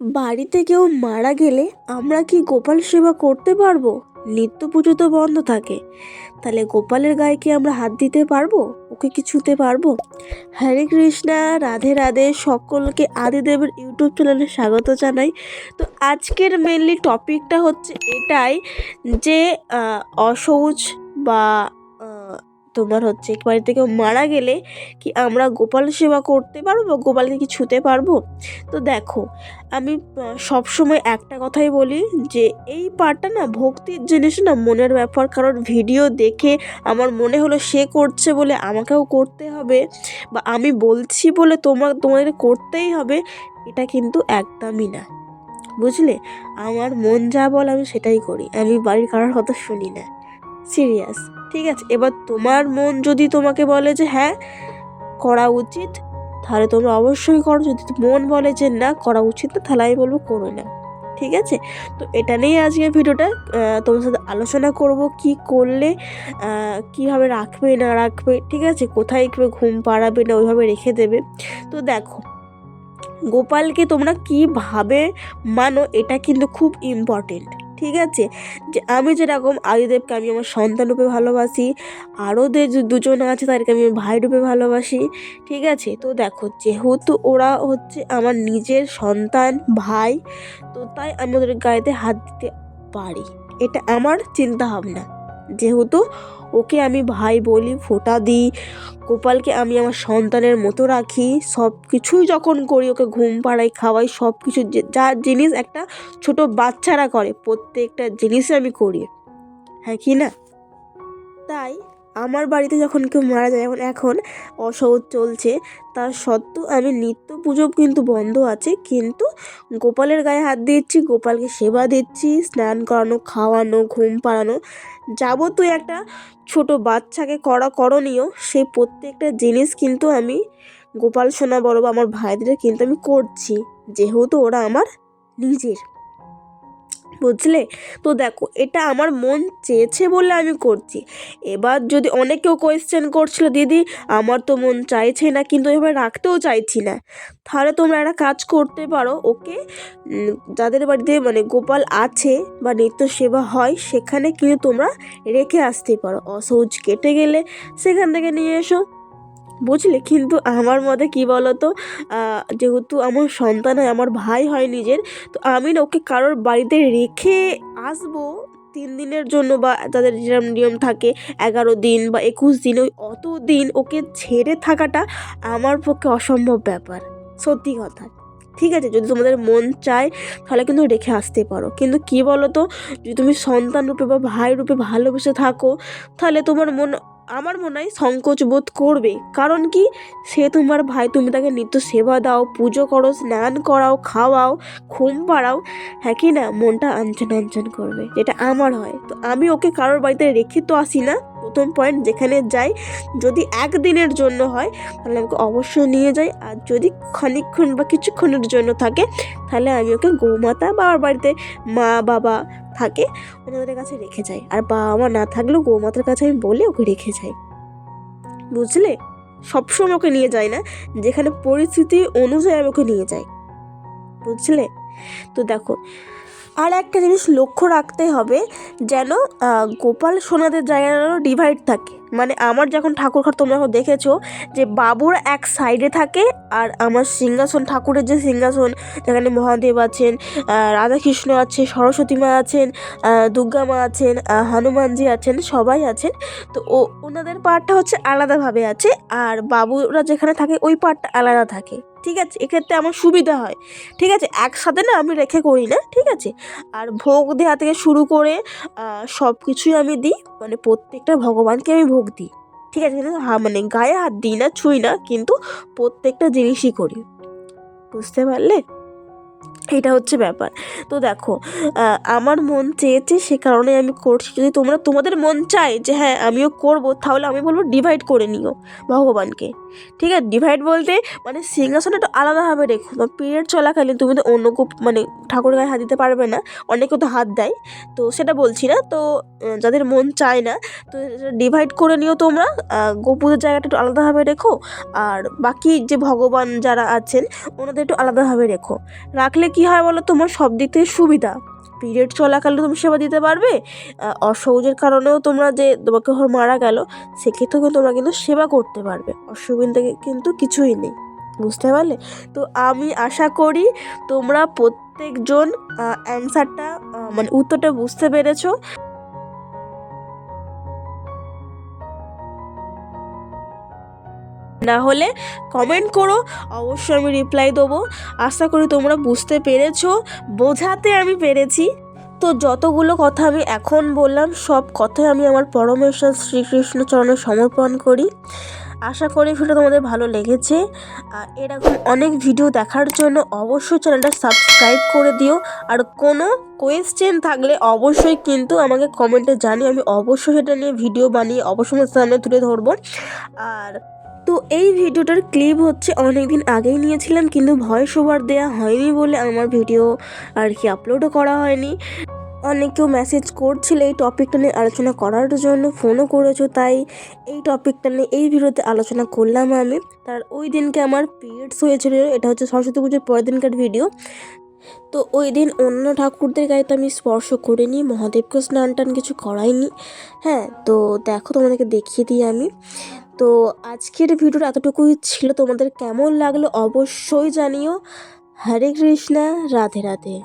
বাড়িতে কেউ মারা গেলে আমরা কি গোপাল সেবা করতে পারব? নিত্য পুজো তো বন্ধ থাকে। তাহলে গোপালের গায়ে কি আমরা হাত দিতে পারব? ওকে কি ছুতে পারব? হরে কৃষ্ণা, রাধে রাধে, সকলকে আদিদেবের ইউটিউব চ্যানেলে স্বাগত জানাই। তো আজকের মেনলি টপিকটা হচ্ছে এটাই যে অসৌচ বা তোমার হচ্ছে বাড়িতে কেউ মারা গেলে কি আমরা গোপাল সেবা করতে পারব? গোপালকে কি ছুতে পারব? তো দেখো, আমি সব সময় একটা কথাই বলি যে, এই পার্টটা না ভক্তির জিনিস না মনের ব্যাপার। কারণ ভিডিও দেখে আমার মনে হলো সে করছে বলে আমাকেও করতে হবে বা আমি বলছি বলে তোমার, তোমাদের করতেই হবে, এটা কিন্তু একদমই না। বুঝলে? আমার মন যা বল আমি সেটাই করি। আমি বাড়ির কারোর কথা শুনি না। সিরিয়াস। ঠিক আছে, এবার তোমার মন যদি তোমাকে বলে যে হ্যাঁ করা উচিত, তাহলে তোমরা অবশ্যই করো। যদি মন বলে যে না, করা উচিত না, তাহলে আমি বলব করো না। ঠিক আছে? তো এটা নিয়ে আজকে ভিডিওটা। তোমার সাথে আলোচনা করব, কি করলে কীভাবে রাখবে, না রাখবে, ঠিক আছে? কোথায় কীভাবে ঘুম পাড়াবে, না ওইভাবে রেখে দেবে। তো দেখো, গোপালকে তোমরা কীভাবে মানো, এটা কিন্তু খুব ইম্পর্টেন্ট ঠিক আছে? যে আমি যেরকম আদিদেবকে আমি আমার সন্তান রূপে ভালোবাসি, আরও দুজন আছে তাদেরকে আমি ভাই রূপে ভালোবাসি, ঠিক আছে? তো দেখো, যেহেতু ওরা হচ্ছে আমার নিজের সন্তান, ভাই, তো তাই আমি ওদের গায়েতে হাত দিতে পারি। এটা আমার চিন্তা ভাবনা যেহেতু ওকে আমি ভাই বলি, ফোটা দিই, গোপালকে আমি আমার সন্তানের মতো রাখি সব কিছুই যখন করি, ওকে ঘুম পাড়াই, খাওয়াই সব কিছু যে- জিনিস একটা ছোট বাচ্চারা করে, প্রত্যেকটা জিনিসই আমি করি। হ্যাঁ কি না? তাই আমার বাড়িতে যখন কেউ মারা যায় যেমন এখন অসহজ চলছে। তার সত্ত্বেও আমি নিত্য পুজো কিন্তু বন্ধ আছে, কিন্তু গোপালের গায়ে হাত দিচ্ছি, গোপালকে সেবা দিচ্ছি, স্নান করানো, খাওয়ানো, ঘুম পাড়ানো। যাবতীয় একটা ছোট বাচ্চাকে করা করণীয়, সেই প্রত্যেকটা জিনিস কিন্তু আমি গোপাল সোনা বড় বা আমার ভাইদের কিন্তু আমি করছি, যেহেতু ওরা আমার নিজের। বুঝলে? তো দেখো, এটা আমার মন চেয়েছে বলে আমি করছি। এবার যদি অনেকেও কোয়েশ্চেন করছিল, দিদি, আমার তো মন চাইছে না, কিন্তু এবার রাখতেও চাইছি না। তাহলে তোমরা একটা কাজ করতে পারো, ওকে? যাদের বাড়িতে মানে গোপাল আছে বা নিত্য সেবা হয়, সেখানে কিন্তু তোমরা রেখে আসতে পারো। অসৌচ কেটে গেলে সেখান থেকে নিয়ে এসো। বুঝলে? কিন্তু আমার মতে কী বলো তো যেহেতু আমার সন্তান হয়, আমার ভাই হয় নিজের, তো আমি না ওকে কারোর বাড়িতে রেখে আসব তিন দিনের জন্য বা তাদের যেরকম নিয়ম থাকে, এগারো দিন বা একুশ দিন, ওই অত দিন ওকে ছেড়ে থাকাটা আমার পক্ষে অসম্ভব ব্যাপার। সত্যি কথা। ঠিক আছে, যদি তোমাদের মন চায়, তাহলে কিন্তু রেখে আসতে পারো। কিন্তু কী বলো তো যদি তুমি সন্তান রূপে বা ভাই রূপে ভালোবেসে থাকো, তাহলে তোমার মন আমার মনে হয় সংকোচ বোধ করবে। কারণ কি? সে তোমার ভাই, তুমি তাকে নিত্য সেবা দাও, পুজো করো, স্নান করাও, খাওয়াও, ঘুম পাড়াও হ্যাঁ কি না? মনটা আনচান আনচান করবে, যেটা আমার হয়। তো আমি ওকে কারোর বাড়িতে রেখে তো আসি না। প্রথম পয়েন্ট যেখানে যাই যদি একদিনের জন্য হয়, তাহলে আমাকে অবশ্যই নিয়ে যাই আর যদি খানিকক্ষণ বা কিছুক্ষণের জন্য থাকে, তাহলে আমি ওকে গৌমাতা বা আমার বাড়িতে মা বাবা থাকে ওনাদের কাছে রেখে যাই আর বাবা মা না থাকলেও গৌমাতার কাছে আমি বলে ওকে রেখে যাই। বুঝলে? সবসময় ওকে নিয়ে যাই না, যেখানে পরিস্থিতি অনুযায়ী আমি ওকে নিয়ে যাই। বুঝলে? তো দেখো আর একটা জিনিস লক্ষ্য রাখতে হবে যেন গোপাল সোনাদের জায়গাটা ডিভাইড থাকে। মানে আমার যখন ঠাকুর ঘর তোমরা যখন দেখেছ যে বাবুর এক সাইডে থাকে আর আমার সিংহাসন, ঠাকুরের যে সিংহাসন, যেখানে মহাদেব আছেন রাধাকৃষ্ণ আছে, সরস্বতী মা আছেন দুর্গা মা আছেন হনুমানজি আছেন, সবাই আছেন। তো ও, ওনাদের পার্টটা হচ্ছে আলাদাভাবে আছে আর বাবুরা যেখানে থাকে ওই পার্টটা আলাদা থাকে। ঠিক আছে? এক্ষেত্রে আমার সুবিধা হয়। ঠিক আছে? একসাথে না আমি রেখে করি না, ঠিক আছে? আর ভোগ দেওয়া থেকে শুরু করে সব কিছুই আমি দিই। মানে প্রত্যেকটা ভগবানকে আমি ভোগ দিই। ঠিক আছে? হা মানে গায়ে হাত দিই না, ছুঁই না, কিন্তু প্রত্যেকটা জিনিসই করি। বুঝতে পারলে? এটা হচ্ছে ব্যাপার। তো দেখো আমার মন চেয়েছে সে কারণে আমি করছি। যদি তোমরা, তোমাদের মন চায় যে হ্যাঁ আমিও করব, তাহলে আমি বলব ডিভাইড করে নিও ভগবানকে। ঠিক আছে? ডিভাইড বলতে মানে সিংহাসনটা একটু আলাদাভাবে রেখো। বা পিরিয়ড চলাকালীন তুমি তো অন্য মানে ঠাকুরের গায়ে হাত দিতে পারবে না। অনেকে তো হাত দেয়। তো সেটা বলছি না। তো যাদের মন চায় না, তো ডিভাইড করে নিও তোমরা। গোপুরের জায়গাটা একটু আলাদাভাবে রেখো। আর বাকি যে ভগবান যারা আছেন, ওনাদের একটু আলাদাভাবে রেখো। রাখলে কি হয় বলো তোমার সব দিক থেকে সুবিধা। পিরিয়ড চলাকালে তুমি সেবা দিতে পারবে অসহজের কারণেও তোমরা যে তোমাকে মারা গেল, সেক্ষেত্রেও কিন্তু তোমরা কিন্তু সেবা করতে পারবে। অসুবিধা কিন্তু কিছুই নেই। বুঝতে পারলে? তো আমি আশা করি তোমরা প্রত্যেকজন অ্যান্সারটা মানে উত্তরটা বুঝতে পেরেছ। না হলে কমেন্ট করো। অবশ্যই আমি রিপ্লাই দেবো। আশা করি তোমরা বুঝতে পেরেছ। বোঝাতে আমি পেরেছি। তো যতগুলো কথা আমি এখন বললাম, সব কথাই আমি আমার পরমেশ্বর শ্রীকৃষ্ণ চরণে সমর্পণ করি। আশা করি ভিডিও তোমাদের ভালো লেগেছে। আর এরকম অনেক ভিডিও দেখার জন্য অবশ্যই চ্যানেলটা সাবস্ক্রাইব করে দিও। আর কোনো কোয়েশ্চেন থাকলে অবশ্যই কিন্তু আমাকে কমেন্টে জানিয়ে আমি অবশ্যই সেটা নিয়ে ভিডিও বানিয়ে অবশ্যই সামনে তুলে ধরবো। আর তো এই ভিডিওটার ক্লিপ হচ্ছে অনেক দিন আগেই নিয়েছিলাম, কিন্তু ভয়েস ওভার দেওয়া হয়নি বলে আমার ভিডিও আর কি আপলোডও করা হয়নি। অনেকেও মেসেজ করছিল এই টপিকটা নিয়ে আলোচনা করার জন্য ফোনও করেছ, তাই এই টপিকটা নিয়ে এই ভিডিওতে আলোচনা করলাম আমি। তার ওই দিনকে আমার পিরিয়ডস হয়েছিল, এটা হচ্ছে সরস্বতী পুজোর পরের দিনকার ভিডিও তো ওই দিন অন্য ঠাকুরদের গায়ে তো আমি স্পর্শ করিনি, মহাদেবকে স্নান টান কিছু করাইনি। হ্যাঁ তো দেখো তোমাদেরকে দেখিয়ে দিই আমি। তো আজকের ভিডিওটা এতটুকুই ছিল। তোমাদের কেমন লাগল অবশ্যই জানিও। হরে কৃষ্ণা রাধে রাধে।